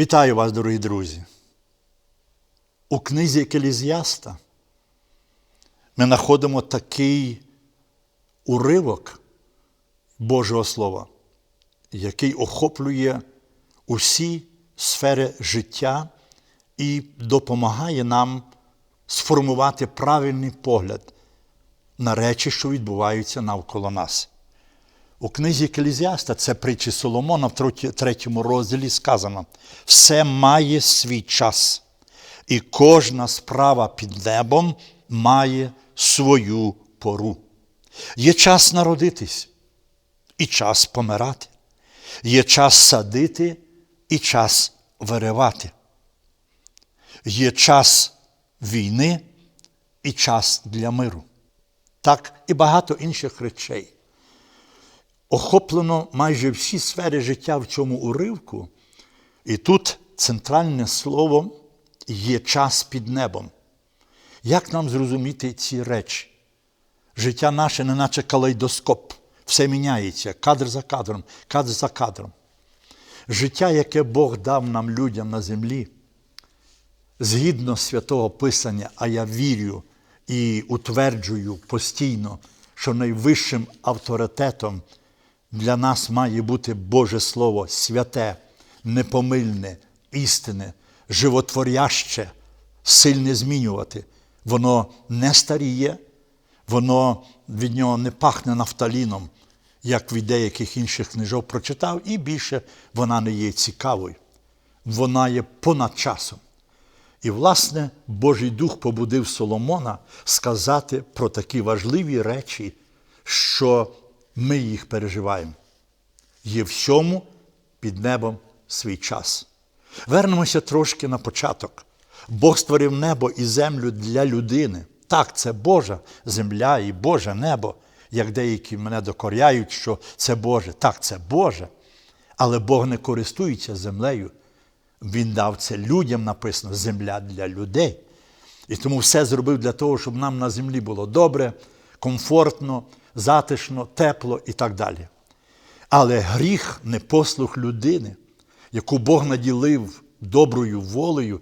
Вітаю вас, дорогі друзі. У книзі Екелізіаста ми знаходимо такий уривок Божого Слова, який охоплює усі сфери життя і допомагає нам сформувати правильний погляд на речі, що відбуваються навколо нас. У книзі Екелізіаста, це притчі Соломона в третьому розділі сказано: все має свій час, і кожна справа під небом має свою пору. Є час народитись і час помирати. Є час садити і час виривати. Є час війни і час для миру. Так і багато інших речей. Охоплено майже всі сфери життя в цьому уривку, і тут центральне слово є час під небом. Як нам зрозуміти ці речі? Життя наше, не наче калейдоскоп, все міняється кадр за кадром, кадр за кадром. Життя, яке Бог дав нам людям на землі, згідно святого Писання, а я вірю і утверджую постійно, що найвищим авторитетом для нас має бути Боже Слово святе, непомильне, істинне, животворяще, сильне змінювати. Воно не старіє, воно від нього не пахне нафталіном, як від деяких інших книжок прочитав, і більше вона не є цікавою. Вона є понад часом. І, власне, Божий Дух побудив Соломона сказати про такі важливі речі, що ми їх переживаємо. Є всьому під небом свій час. Вернемося трошки на початок. Бог створив небо і землю для людини. Так, це Божа земля і Боже небо, як деякі мене докоряють, що це Боже. Так, це Боже. Але Бог не користується землею. Він дав це людям написано земля для людей. І тому все зробив для того, щоб нам на землі було добре, комфортно, затишно, тепло і так далі. Але гріх, непослух людини, яку Бог наділив доброю волею,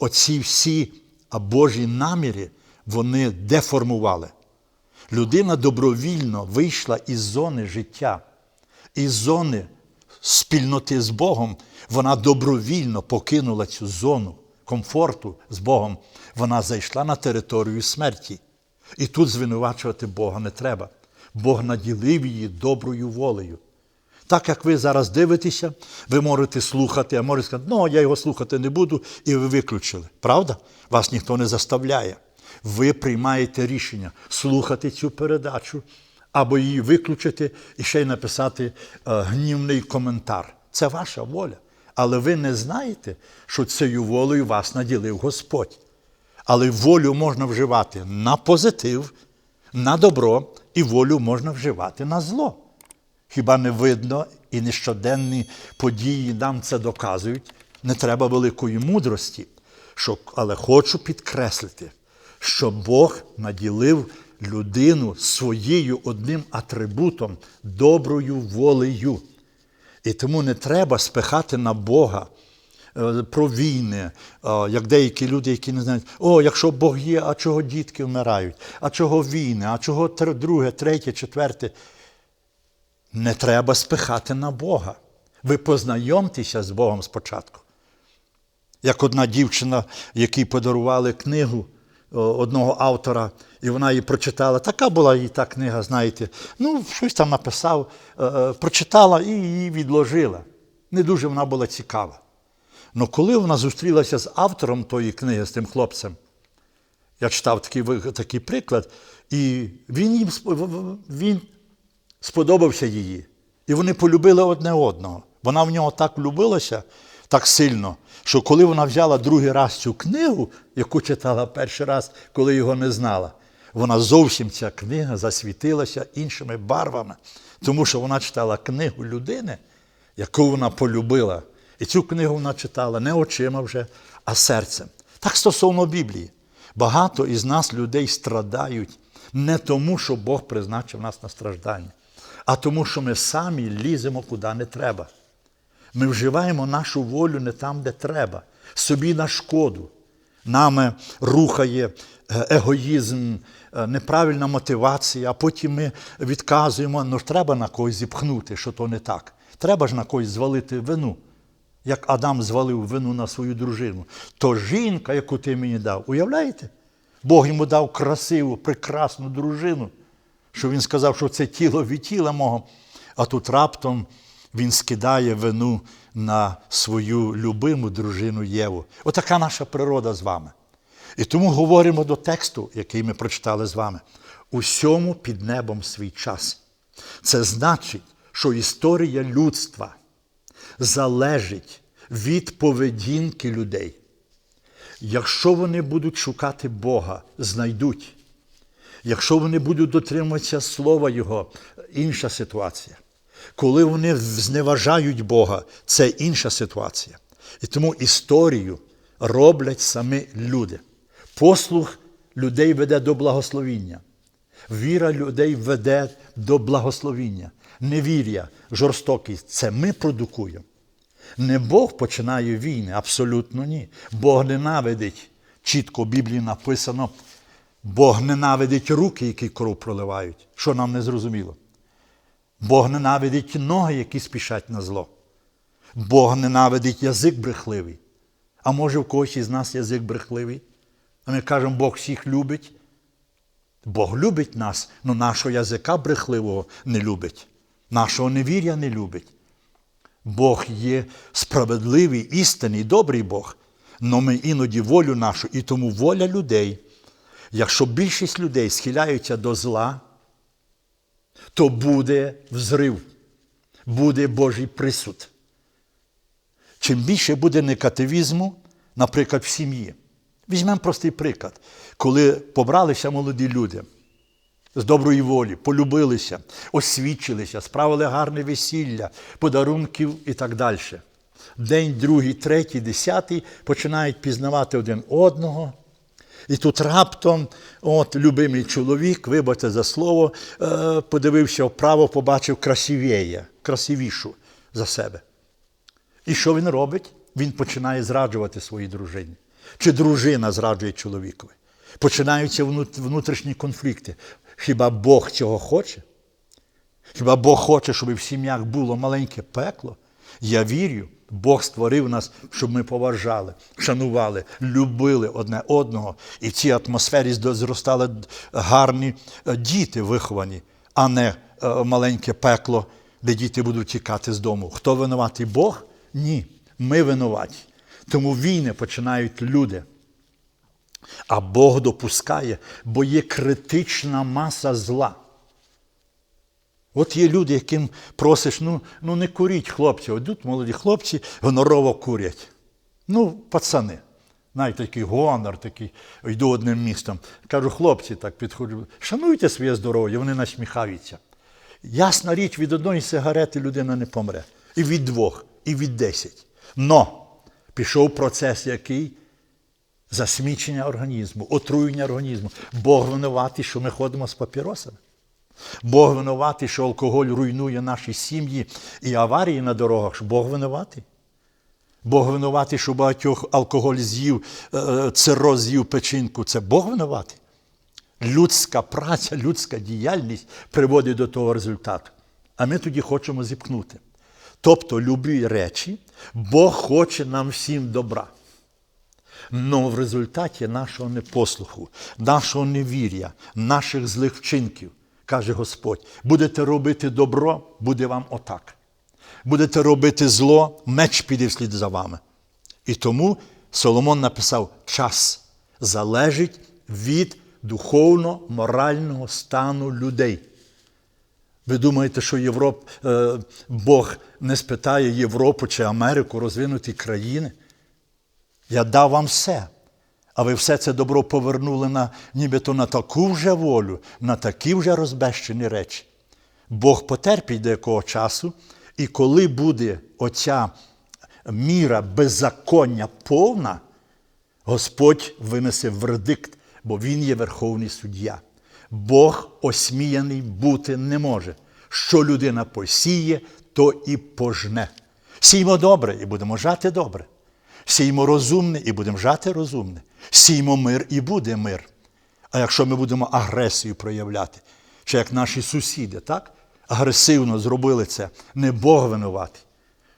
оці всі Божі наміри, вони деформували. Людина добровільно вийшла із зони життя, із зони спільноти з Богом, вона добровільно покинула цю зону комфорту з Богом. Вона зайшла на територію смерті. І тут звинувачувати Бога не треба. Бог наділив її доброю волею. Так як ви зараз дивитеся, ви можете слухати, а можете сказати, ну, я його слухати не буду, і ви виключили. Правда? Вас ніхто не заставляє. Ви приймаєте рішення слухати цю передачу або її виключити і ще й написати е, гнівний коментар. Це ваша воля. Але ви не знаєте, що цією волею вас наділив Господь. Але волю можна вживати на позитив, на добро, і волю можна вживати на зло. Хіба не видно і нещоденні події нам це доказують? Не треба великої мудрості. Що, Але хочу підкреслити, що Бог наділив людину своєю одним атрибутом, доброю волею. І тому не треба спихати на Бога про війни, як деякі люди, які не знають, о, якщо Бог є, а чого дітки вмирають, а чого війни, а чого друге, третє, четверте. Не треба спихати на Бога. Ви познайомтеся з Богом спочатку. Як одна дівчина, якій подарували книгу одного автора, і вона її прочитала. Така була її та книга, знаєте. Ну, щось там написав, прочитала і її відложила. Не дуже вона була цікава. Але коли вона зустрілася з автором тої книги, з тим хлопцем, я читав такий такий приклад, і він їм він сподобався її. І вони полюбили одне одного. Вона в нього так влюбилася, так сильно, що коли вона взяла другий раз цю книгу, яку читала перший раз, коли його не знала, вона зовсім ця книга засвітилася іншими барвами, тому що вона читала книгу людини, яку вона полюбила. І цю книгу вона читала не очима вже, а серцем. Так стосовно Біблії. Багато із нас людей страдають не тому, що Бог призначив нас на страждання, а тому, що ми самі ліземо куди не треба. Ми вживаємо нашу волю не там, де треба, собі на шкоду. Нами рухає е, егоїзм, е, неправильна мотивація, а потім ми відказуємо, ну ж треба на когось зіпхнути, що то не так. Треба ж на когось звалити вину, як Адам звалив вину на свою дружину. То жінка, яку ти мені дав, уявляєте? Бог йому дав красиву, прекрасну дружину, що він сказав, що це тіло від тіла мого, а тут раптом він скидає вину на свою любиму дружину Єву. Отака наша природа з вами. І тому говоримо до тексту, який ми прочитали з вами. Усьому під небом свій час. Це значить, що історія людства залежить від поведінки людей. Якщо вони будуть шукати Бога, знайдуть. Якщо вони будуть дотримуватися Слова Його, інша ситуація. Коли вони зневажають Бога, це інша ситуація. І тому історію роблять самі люди. Послух людей веде до благословіння. Віра людей веде до благословіння. Невір'я, жорстокість це ми продукуємо. Не Бог починає війни, абсолютно ні. Бог ненавидить, чітко в Біблії написано, Бог ненавидить руки, які кров проливають, що нам не зрозуміло. Бог ненавидить ноги, які спішать на зло. Бог ненавидить язик брехливий. А може в когось із нас язик брехливий? А ми кажемо, Бог всіх любить. Бог любить нас, але нашого язика брехливого не любить, нашого невір'я не любить. Бог є справедливий, істинний, добрий Бог, але ми іноді волю нашу, і тому воля людей. Якщо більшість людей схиляються до зла, то буде взрив, буде Божий присуд. Чим більше буде негативізму, наприклад, в сім'ї. Візьмемо простий приклад, коли побралися молоді люди з доброї волі, полюбилися, освічилися, справили гарне весілля, подарунків і так далі. День, другий, третій, десятий починають пізнавати один одного. І тут раптом, от, любимий чоловік, вибачте за слово, е, подивився вправо, побачив красивіє, красивішу за себе. І що він робить? Він починає зраджувати своїй дружині. Чи дружина зраджує чоловікові. Починаються внутрішні конфлікти. Хіба Бог цього хоче? Хіба Бог хоче, щоб в сім'ях було маленьке пекло? Я вірю, Бог створив нас, щоб ми поважали, шанували, любили одне одного. І в цій атмосфері зростали гарні діти виховані, а не маленьке пекло, де діти будуть тікати з дому. Хто винуватий Бог? Ні. Ми винуваті. Тому війни починають люди. А Бог допускає, бо є критична маса зла. От є люди, яким просиш, ну ну не куріть хлопці. От молоді хлопці гонорово курять. Ну, пацани. Навіть такий гонор, такий, йду одним містом. Кажу, хлопці так підходжу, шануйте своє здоров'я, вони насміхаються. Ясна річ, від одної сигарети людина не помре. І від двох, і від десять. Но пішов процес який? Засмічення організму, отруєння організму. Бог винуватий, що ми ходимо з папіросами. Бог винуватий, що алкоголь руйнує наші сім'ї і аварії на дорогах. Бог винуватий. Бог винуватий, що багатьох алкоголь з'їв, цироз з'їв печінку. Це Бог винуватий. Людська праця, людська діяльність приводить до того результату. А ми тоді хочемо зіпкнути. Тобто, любі речі, Бог хоче нам всім добра. Но в результаті нашого непослуху, нашого невір'я, наших злих вчинків, каже Господь, будете робити добро, буде вам отак. Будете робити зло, меч піде вслід за вами. І тому Соломон написав: час залежить від духовно-морального стану людей. Ви думаєте, що Європ, е, Бог не спитає Європу чи Америку розвинуті країни? Я дав вам все. А ви все це добро повернули на, нібито на таку вже волю, на такі вже розбещені речі. Бог потерпить до якого часу, і коли буде оця міра беззаконня повна, Господь винесе вердикт, бо Він є Верховний суддя. Бог осміяний бути не може. Що людина посіє, то і пожне. Сіймо добре і будемо жати добре. Сіймо розумне і будемо жати розумне. Сіймо мир і буде мир. А якщо ми будемо агресію проявляти, чи як наші сусіди, так? Агресивно зробили це, не Бог винуватий.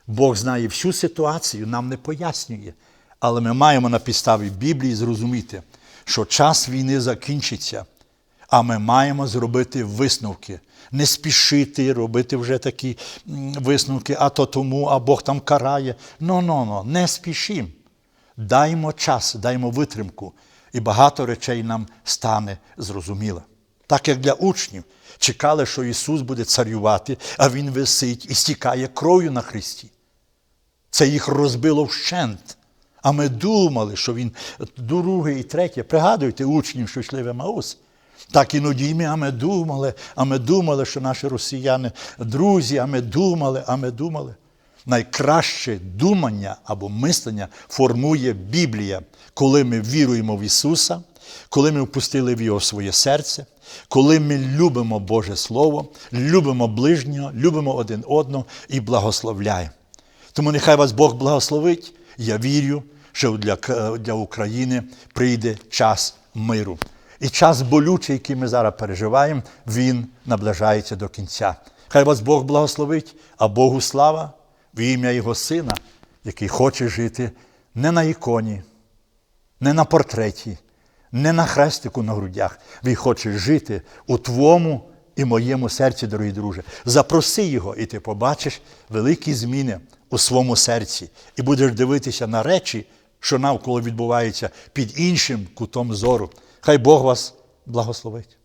Бог знає всю ситуацію, нам не пояснює. Але ми маємо на підставі Біблії зрозуміти, що час війни закінчиться, а ми маємо зробити висновки. Не спішити робити вже такі висновки, а то тому, а Бог там карає. Ну, ну, ну, не спішім. Даймо час, даймо витримку, і багато речей нам стане зрозуміло. Так як для учнів чекали, що Ісус буде царювати, а Він висить і стікає кров'ю на Христі. Це їх розбило вщент. А ми думали, що він друге і третє. Пригадуйте учнів, що йшли в Емаус. Так іноді ми, а ми думали, а ми думали, що наші росіяни друзі, а ми думали, а ми думали. Найкраще думання або мислення формує Біблія, коли ми віруємо в Ісуса, коли ми впустили в Його своє серце, коли ми любимо Боже Слово, любимо ближнього, любимо один одного і благословляємо. Тому нехай вас Бог благословить. Я вірю, що для, для України прийде час миру. І час болючий, який ми зараз переживаємо, він наближається до кінця. Хай вас Бог благословить, а Богу слава в ім'я Його Сина, який хоче жити не на іконі, не на портреті, не на хрестику на грудях. Він хоче жити у твоєму і моєму серці, дорогі друже. Запроси його, і ти побачиш великі зміни у своєму серці, і будеш дивитися на речі, що навколо відбуваються під іншим кутом зору. Хай Бог вас благословить.